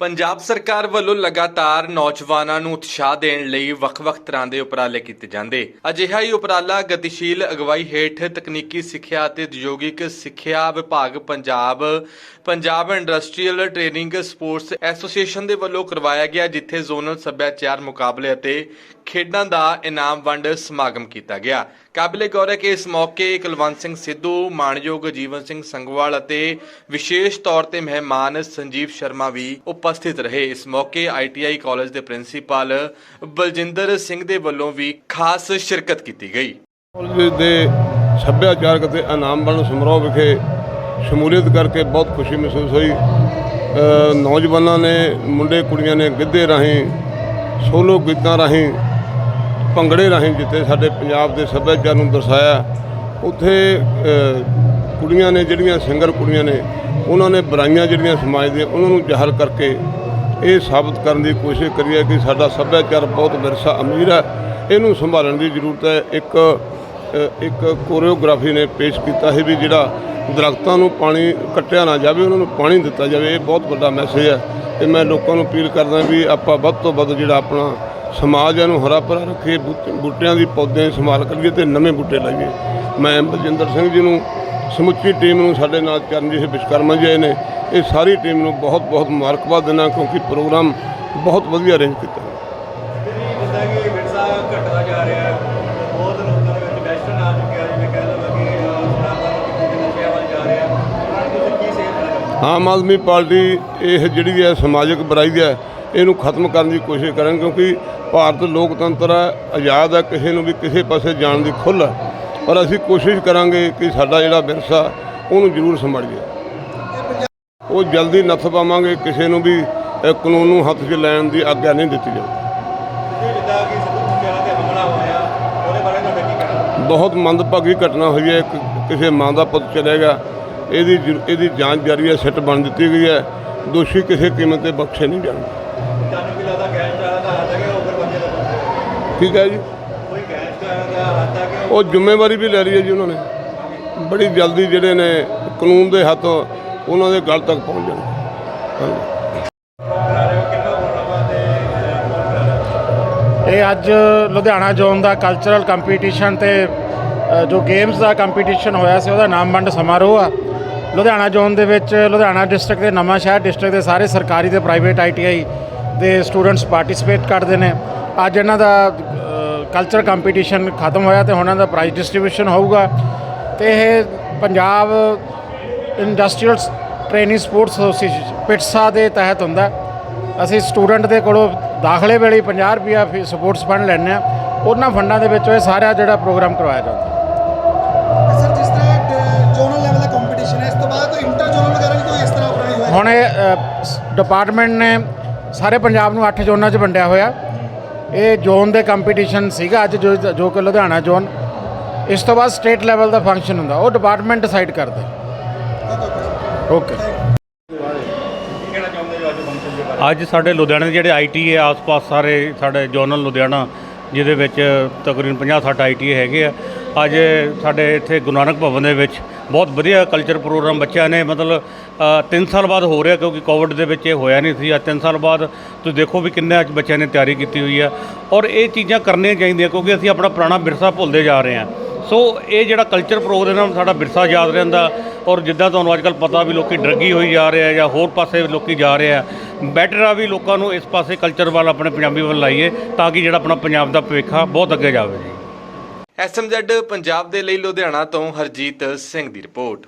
ਪੰਜਾਬ ਸਰਕਾਰ ਵੱਲੋਂ ਲਗਾਤਾਰ ਨੌਜਵਾਨਾਂ ਨੂੰ ਉਤਸ਼ਾਹ ਦੇਣ ਲਈ ਵੱਖ-ਵੱਖ ਤਰ੍ਹਾਂ ਦੇ ਉਪਰਾਲੇ ਕੀਤੇ ਜਾਂਦੇ। ਅਜਿਹਾ ਹੀ ਉਪਰਾਲਾ ਗਤੀਸ਼ੀਲ ਅਗਵਾਈ ਹੇਠ ਤਕਨੀਕੀ ਸਿੱਖਿਆ ਅਤੇ ਉਦਯੋਗਿਕ ਸਿੱਖਿਆ ਵਿਭਾਗ Punjab Punjab industrial training sports association ਦੇ ਵੱਲੋਂ ਕਰਵਾਇਆ ਗਿਆ, ਜਿੱਥੇ ਜ਼ੋਨਲ ਸੱਭਿਆਚਾਰ ਮੁਕਾਬਲੇ ਅਤੇ ਖੇਡਾਂ ਦਾ ਇਨਾਮ ਵੰਡ ਸਮਾਗਮ ਕੀਤਾ ਗਿਆ। ਕਾਬਿਲੇ ਗੌਰ ਹੈ ਕਿ ਇਸ ਮੌਕੇ ਕੁਲਵੰਤ ਸਿੰਘ ਸਿੱਧੂ ਮਾਨਯੋਗ ਜੀਵਨ ਸਿੰਘ ਸੰਗਵਾਲ ਅਤੇ ਵਿਸ਼ੇਸ਼ ਤੌਰ ਤੇ ਮਹਿਮਾਨ ਸੰਜੀਵ ਸ਼ਰਮਾ ਵੀ ਉਪਸਥਿਤ ਰਹੇ। ਇਸ ਮੌਕੇ ਆਈਟੀਆਈ ਕਾਲਜ ਦੇ ਪ੍ਰਿੰਸੀਪਲ ਬਲਜਿੰਦਰ ਸਿੰਘ ਦੇ ਵੱਲੋਂ ਵੀ ਖਾਸ ਸ਼ਿਰਕਤ ਕੀਤੀ ਗਈ। ਕਾਲਜ ਦੇ ਸੱਭਿਆਚਾਰਕ ਅਤੇ ਇਨਾਮ ਸਮਾਰੋਹ ਵਿਖੇ ਸ਼ਮੂਲੀਅਤ ਕਰਕੇ ਬਹੁਤ ਖੁਸ਼ੀ ਮਹਿਸੂਸ ਹੋਈ। ਨੌਜਵਾਨਾਂ ਨੇ, ਮੁੰਡੇ ਕੁੜੀਆਂ ਨੇ ਗਿੱਧੇ ਰਾਹੀਂ, ਸੋਲੋ ਗੀਤਾਂ ਰਾਹੀਂ ਭੰਗੜੇ ਰਾਹੀਂ ਜਿੱਥੇ ਸਾਡੇ ਪੰਜਾਬ ਦੇ ਸੱਭਿਆਚਾਰ ਨੂੰ ਦਰਸਾਇਆ, ਉੱਥੇ ਕੁੜੀਆਂ ਨੇ ਜਿਹੜੀਆਂ ਸਿੰਗਰ ਕੁੜੀਆਂ ਨੇ, ਉਹਨਾਂ ਨੇ ਬੁਰਾਈਆਂ ਜਿਹੜੀਆਂ ਸਮਾਜ ਦੀਆਂ, ਉਹਨਾਂ ਨੂੰ ਜ਼ਾਹਰ ਕਰਕੇ ਇਹ ਸਾਬਤ ਕਰਨ ਦੀ ਕੋਸ਼ਿਸ਼ ਕਰੀ ਹੈ ਕਿ ਸਾਡਾ ਸੱਭਿਆਚਾਰ ਬਹੁਤ ਵਿਰਸਾ ਅਮੀਰ ਹੈ। ਇਹਨੂੰ ਸੰਭਾਲਣ ਦੀ ਜ਼ਰੂਰਤ ਹੈ। ਇੱਕ ਇੱਕ ਕੋਰੀਓਗ੍ਰਾਫੀ ਨੇ ਪੇਸ਼ ਕੀਤਾ ਹੈ ਵੀ ਜਿਹੜਾ ਦਰਖਤਾਂ ਨੂੰ ਪਾਣੀ ਕੱਟਿਆ ਨਾ ਜਾਵੇ, ਉਹਨਾਂ ਨੂੰ ਪਾਣੀ ਦਿੱਤਾ ਜਾਵੇ, ਇਹ ਬਹੁਤ ਵੱਡਾ ਮੈਸੇਜ ਹੈ। ਤੇ ਮੈਂ ਲੋਕਾਂ ਨੂੰ ਅਪੀਲ ਕਰਦਾ ਵੀ ਆਪਾਂ ਵੱਧ ਤੋਂ ਵੱਧ ਜਿਹੜਾ ਆਪਣਾ ਸਮਾਜ ਹੈ ਨੂੰ ਹਰਾ ਭਰਾ ਰੱਖੀਏ ਬੂਟ- ਬੂਟਿਆਂ ਦੀ ਪੌਦਿਆਂ ਦੀ ਸੰਭਾਲ ਕਰੀਏ ਤੇ ਨਵੇਂ ਬੂਟੇ ਲਾਈਏ। ਮੈਂ ਬਲਜਿੰਦਰ ਸਿੰਘ ਜੀ ਨੂੰ, ਸਮੁੱਚੀ ਟੀਮ ਨੂੰ ਸਾਡੇ ਨਾਲ ਚਰਨਜੀਤ ਵਿਸ਼ਕਰਮਾ ਜੀ ਆਏ ਨੇ। ਇਹ ਸਾਰੀ ਟੀਮ ਨੂੰ ਬਹੁਤ ਬਹੁਤ ਮੁਬਾਰਕਬਾਦ ਦਿੰਦਾ ਕਿਉਂਕਿ ਪ੍ਰੋਗਰਾਮ ਬਹੁਤ ਵਧੀਆ ਅਰੇਂਜ ਕੀਤਾ। ਜਿੱਦਾਂ ਕਿ ਵਿਰਸਾ ਘਟਦਾ ਜਾ ਰਿਹਾ ਹੈ ਬਹੁਤ ਲੋਕਾਂ ਦੇ ਵਿੱਚ ਵੈਸਟਰਨ ਆ ਚੁੱਕਿਆ ਜਿਵੇਂ ਕਹਿ ਲਓ ਕਿ ਆਮ ਆਦਮੀ ਪਾਰਟੀ ਇਹ ਜਿਹੜੀ ਹੈ ਸਮਾਜਿਕ ਬੁਰਾਈ ਹੈ, ਇਹਨੂੰ ਖਤਮ ਕਰਨ ਦੀ ਕੋਸ਼ਿਸ਼ ਕਰਨ ਕਿਉਂਕਿ ਭਾਰਤ ਲੋਕਤੰਤਰ ਹੈ, ਆਜ਼ਾਦ ਹੈ, ਕਿਸੇ ਨੂੰ ਵੀ ਕਿਸੇ ਪਾਸੇ ਜਾਣ ਦੀ ਖੁੱਲ੍ਹ ਹੈ। ਪਰ ਅਸੀਂ ਕੋਸ਼ਿਸ਼ ਕਰਾਂਗੇ ਕਿ ਸਾਡਾ ਜਿਹੜਾ ਵਿਰਸਾ, ਉਹਨੂੰ ਜ਼ਰੂਰ ਸੰਭਾਲੀਏ। ਉਹ ਜਲਦੀ ਨੱਥ ਪਾਵਾਂਗੇ, ਕਿਸੇ ਨੂੰ ਵੀ ਕਾਨੂੰਨ ਨੂੰ ਹੱਥ 'ਚ ਲੈਣ ਦੀ ਆਗਿਆ ਨਹੀਂ ਦਿੱਤੀ ਜਾਊਗੀ ਬਹੁਤ ਮੰਦਭਾਗੀ ਘਟਨਾ ਹੋਈ ਹੈ ਕਿ ਕਿਸੇ ਮਾਂ ਦਾ ਪੁੱਤ ਚਲੇ ਗਿਆ। ਇਹਦੀ ਇਹਦੀ ਜਾਂਚ ਜਾਰੀ ਹੈ, ਸਿੱਟ ਬਣ ਦਿੱਤੀ ਗਈ ਹੈ। ਦੋਸ਼ੀ ਕਿਸੇ ਕੀਮਤ ਤੇ ਬਖਸ਼ੇ ਨਹੀਂ ਜਾਣਗੇ। ਤੁਹਾਨੂੰ ਕੀ ਲੱਗਦਾ ਗੈਂਗਸਟਰਾਂ ਦਾ ਹੱਥ ਹੈ ਕਿ ਉਗਰਵਾਦੀਆਂ ਦਾ ਹੱਥ ਹੈ? ਠੀਕ ਹੈ ਜੀ। ਉਹ ਜ਼ਿੰਮੇਵਾਰੀ ਵੀ ਲੈ ਲਈ ਹੈ ਜੀ ਉਹਨਾਂ ਨੇ। ਬੜੀ ਜਲਦੀ ਜਿਹੜੇ ਨੇ ਕਾਨੂੰਨ ਦੇ ਹੱਥ ਉਹਨਾਂ ਦੇ ਗਲ ਤੱਕ ਪਹੁੰਚ ਜਾਣਗੇ ਇਹ ਅੱਜ ਲੁਧਿਆਣਾ ਜ਼ੋਨ ਦਾ ਕਲਚਰਲ ਕੰਪੀਟੀਸ਼ਨ ਤੇ ਜੋ ਗੇਮਸ ਦਾ ਕੰਪੀਟੀਸ਼ਨ ਹੋਇਆ ਸੀ, ਉਹਦਾ ਨਾਮ ਵੰਡ ਸਮਾਰੋਹ ਆ। ਲੁਧਿਆਣਾ ਜ਼ੋਨ ਦੇ ਵਿੱਚ ਲੁਧਿਆਣਾ ਡਿਸਟ੍ਰਿਕਟ ਦੇ ਨਵਾਂ ਸ਼ਹਿਰ ਡਿਸਟ੍ਰਿਕਟ ਦੇ ਸਾਰੇ ਸਰਕਾਰੀ ਤੇ ਪ੍ਰਾਈਵੇਟ ਆਈਟੀਆਈ ਦੇ ਸਟੂਡੈਂਟਸ ਪਾਰਟਿਸਿਪੇਟ ਕਰਦੇ ਨੇ। ਅੱਜ ਇਹਨਾਂ ਦਾ ਕਲਚਰ ਕੰਪੀਟੀਸ਼ਨ ਖਤਮ ਹੋਇਆ ਤੇ ਹੁਣ ਇਹਨਾਂ ਦਾ ਪ੍ਰਾਈਜ਼ ਡਿਸਟ੍ਰੀਬਿਊਸ਼ਨ ਹੋਊਗਾ। ਤੇ ਇਹ Punjab industrial training sports association PITSA ਦੇ ਤਹਿਤ ਹੁੰਦਾ। ਅਸੀਂ ਸਟੂਡੈਂਟ ਦੇ ਕੋਲੋਂ ਦਾਖਲੇ ਵੇਲੇ ਹੀ 50 ਰੁਪਿਆ ਫੀ ਸਪੋਰਟਸ ਫੰਡ ਲੈਂਦੇ ਆ ਉਹਨਾਂ ਫੰਡਾਂ ਦੇ ਵਿੱਚੋਂ ਇਹ ਸਾਰਾ ਜਿਹੜਾ ਪ੍ਰੋਗਰਾਮ ਕਰਵਾਇਆ ਜਾਂਦਾ। ਸਰ ਜਿਸ ਤਰ੍ਹਾਂ ਜ਼ੋਨਲ ਲੈਵਲ ਦਾ ਕੰਪੀਟੀਸ਼ਨ ਹੈ ਇਸ ਤੋਂ ਬਾਅਦ ਕੋਈ ਇੰਟਰ ਜ਼ੋਨਲ ਵਗੈਰਾ ਵੀ ਕੋਈ ਇਸ ਤਰ੍ਹਾਂ ਉਪਰਾਈ ਹੋਇਆ ਹੁਣ ਇਹ ਡਿਪਾਰਟਮੈਂਟ ਨੇ ਸਾਰੇ ਪੰਜਾਬ ਨੂੰ 8 ਜ਼ੋਨਾਂ 'ਚ ਵੰਡਿਆ ਹੋਇਆ। ਇਹ ਜ਼ੋਨ ਦੇ ਕੰਪੀਟੀਸ਼ਨ ਸੀਗਾ ਅੱਜ ਜੋ ਜੋ ਕਿ ਲੁਧਿਆਣਾ ਜ਼ੋਨ। ਇਸ ਤੋਂ ਬਾਅਦ ਸਟੇਟ ਲੈਵਲ ਦਾ ਫੰਕਸ਼ਨ ਹੁੰਦਾ। ਉਹ ਡਿਪਾਰਟਮੈਂਟ ਡਿਸਾਈਡ ਕਰਦਾ। ਓਕੇ ਅੱਜ ਅੱਜ ਸਾਡੇ ਲੁਧਿਆਣੇ ਦੇ ਜਿਹੜੇ ਆਈਟੀ ਹੈ ਆਸ-ਪਾਸ ਸਾਰੇ ਸਾਡੇ ਜ਼ੋਨਲ ਲੁਧਿਆਣਾ, ਜਿਹਦੇ ਵਿੱਚ ਤਕਰੀਬਨ 50-60 ਆਈਟੀ ਹੈਗੇ ਆ। ਅੱਜ ਸਾਡੇ ਇੱਥੇ ਗੁਰੂ ਨਾਨਕ ਭਵਨ ਦੇ ਵਿੱਚ ਬਹੁਤ ਵਧੀਆ ਕਲਚਰ ਪ੍ਰੋਗਰਾਮ ਬੱਚਿਆਂ ਨੇ, ਮਤਲਬ 3 ਸਾਲ ਬਾਅਦ ਹੋ ਰਿਹਾ ਕਿਉਂਕਿ ਕੋਵਿਡ ਦੇ ਵਿੱਚ ਇਹ ਹੋਇਆ ਨਹੀਂ ਸੀ। ਅੱਜ 3 ਸਾਲ ਬਾਅਦ ਤੁਸੀਂ ਦੇਖੋ ਵੀ ਕਿੰਨੇ ਅੱਜ ਬੱਚਿਆਂ ਨੇ ਤਿਆਰੀ ਕੀਤੀ ਹੋਈ ਆ ਔਰ ਇਹ ਚੀਜ਼ਾਂ ਕਰਨੀਆਂ ਚਾਹੀਦੀਆਂ ਕਿਉਂਕਿ ਅਸੀਂ ਆਪਣਾ ਪੁਰਾਣਾ ਵਿਰਸਾ ਭੁੱਲਦੇ ਜਾ ਰਹੇ ਹਾਂ। ਸੋ ਇਹ ਜਿਹੜਾ ਕਲਚਰ ਪ੍ਰੋਗਰਾਮ ਸਾਡਾ ਵਿਰਸਾ ਯਾਦ ਰਹਿੰਦਾ। ਔਰ ਜਿੱਦਾਂ ਤੁਹਾਨੂੰ ਅੱਜਕੱਲ ਪਤਾ ਵੀ ਲੋਕੀ ਡਰੱਗੀ ਹੋਈ ਜਾ ਰਹੇ ਆ ਜਾਂ ਹੋਰ ਪਾਸੇ ਲੋਕੀ ਜਾ ਰਹੇ ਆ। ਬੈਟਰ ਆ ਵੀ ਲੋਕਾਂ ਨੂੰ ਇਸ ਪਾਸੇ ਕਲਚਰ ਵੱਲ, ਆਪਣੇ ਪੰਜਾਬੀ ਵੱਲ ਲਾਈਏ ਤਾਂ ਕਿ ਜਿਹੜਾ ਆਪਣਾ ਪੰਜਾਬ ਦਾ ਭਵਿੱਖ ਆ, ਬਹੁਤ ਅੱਗੇ ਜਾਵੇ। ਜੀ ਐਸਐਮਜ਼ੈਡ ਪੰਜਾਬ ਦੇ ਲਈ ਲੁਧਿਆਣਾ ਤੋਂ ਹਰਜੀਤ ਸਿੰਘ ਦੀ ਰਿਪੋਰਟ।